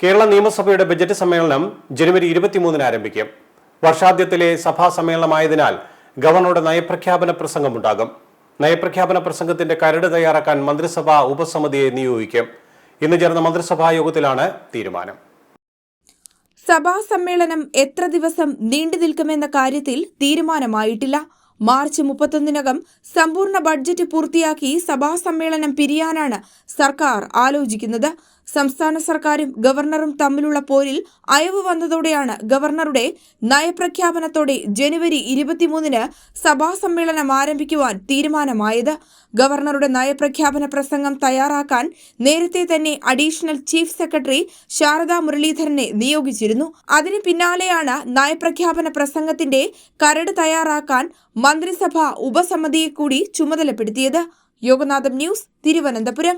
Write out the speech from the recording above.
കേരള നിയമസഭയുടെ ബജറ്റ് സമ്മേളനം ജനുവരി ഇരുപത്തിമൂന്നിന് ആരംഭിക്കും. വർഷാദ്യത്തിലെ സഭാ സമ്മേളനമായതിനാൽ ഗവർണറുടെ നയപ്രഖ്യാപന പ്രസംഗമുണ്ടാകും നയപ്രഖ്യാപന പ്രസംഗത്തിന്റെ കരട് തയ്യാറാക്കാൻ മന്ത്രിസഭാ ഉപസമിതിയെ നിയോഗിക്കും. ഇന്ന് ചേർന്ന മന്ത്രിസഭാ യോഗത്തിലാണ് തീരുമാനം. സഭാ സമ്മേളനം എത്ര ദിവസം നീണ്ടു നിൽക്കുമെന്ന കാര്യത്തിൽ തീരുമാനമായിട്ടില്ല. മാർച്ച് മുപ്പത്തൊന്നിനകം സമ്പൂർണ ബഡ്ജറ്റ് പൂർത്തിയാക്കി സഭാ സമ്മേളനം പിരിയാനാണ് സർക്കാർ ആലോചിക്കുന്നത്. സംസ്ഥാന സർക്കാരും ഗവർണറും തമ്മിലുള്ള പോരിൽ അയവ് വന്നതോടെയാണ് ഗവർണറുടെ നയപ്രഖ്യാപനത്തോടെ ജനുവരി ഇരുപത്തിമൂന്നിന് സഭാ സമ്മേളനം ആരംഭിക്കുവാൻ തീരുമാനമായത്. ഗവർണറുടെ നയപ്രഖ്യാപന പ്രസംഗം തയ്യാറാക്കാൻ നേരത്തെ തന്നെ അഡീഷണൽ ചീഫ് സെക്രട്ടറി ശാരദാ മുരളീധരനെ നിയോഗിച്ചിരുന്നു. അതിന് പിന്നാലെയാണ് നയപ്രഖ്യാപന പ്രസംഗത്തിന്റെ കരട് തയ്യാറാക്കാൻ മന്ത്രിസഭ ഉപസമിതിയെ കൂടി ചുമതലപ്പെടുത്തിയത് യോഗനാഥം ന്യൂസ് തിരുവനന്തപുരം.